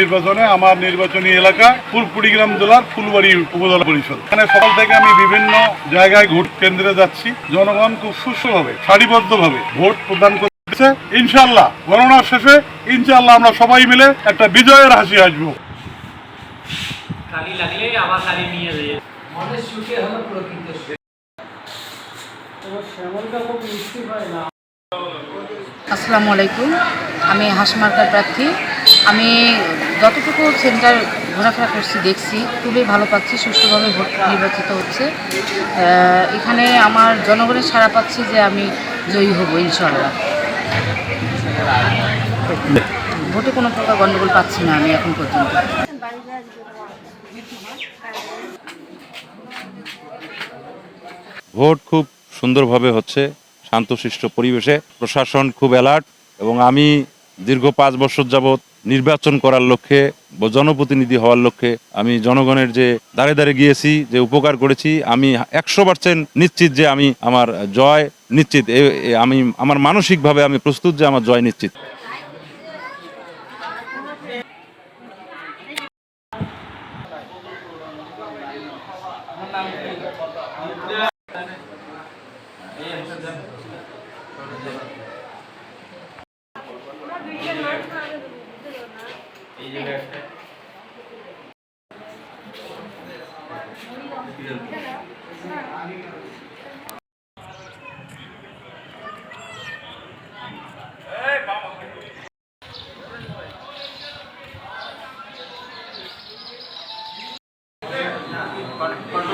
নির্বাচনে আমার নির্বাচনী এলাকা ফুলকুড়িগ্রাম জেলার ফুলবাড়ি উপজেলা পরিষদ। এখানে সকাল থেকে আমি বিভিন্ন জায়গায় ভোট কেন্দ্রে যাচ্ছি। জনগণ খুব সুস্থভাবে সারিবদ্ধভাবে ভোট প্রদান করতেছে ইনশাল্লাহ গণনা শেষে ইনশাল্লাহ আমরা সবাই মিলে একটা বিজয়ের হাসি আসব কালি লাগলে আবার কালি নিয়ে যায় মনের সুখে হলো প্রকৃত সুখ। আসসালামু আলাইকুম। আমি হাসমার্কার প্রার্থী। আমি যতটুকু সেন্টার ঘোরাফেরা করছি, দেখছি, খুবই ভালো পাচ্ছি, সুষ্ঠুভাবে ভোট নির্বাচিত হচ্ছে। এখানে আমার জনগণের সাড়া পাচ্ছি যে আমি জয়ী হব ইনশাল্লাহ ভোটে কোনো প্রকার গণ্ডগোল পাচ্ছি না আমি এখন পর্যন্ত। ভোট খুব সুন্দরভাবে হচ্ছে শান্তশিষ্ট পরিবেশে প্রশাসন খুব অ্যালার্ট এবং আমি দীর্ঘ পাঁচ বছর যাবৎ নির্বাচন করার লক্ষ্যে জনপ্রতিনিধি হওয়ার লক্ষ্যে আমি জনগণের যে দাঁড়ে দাঁড়ে গিয়েছি, যে উপকার করেছি, আমি একশো পার্সেন্ট নিশ্চিত যে আমি আমার জয় নিশ্চিত। আমি, আমার মানসিকভাবে আমি প্রস্তুত যে আমার জয় নিশ্চিত। এই যে একটা Gracias.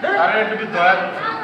Cara, ele é. é.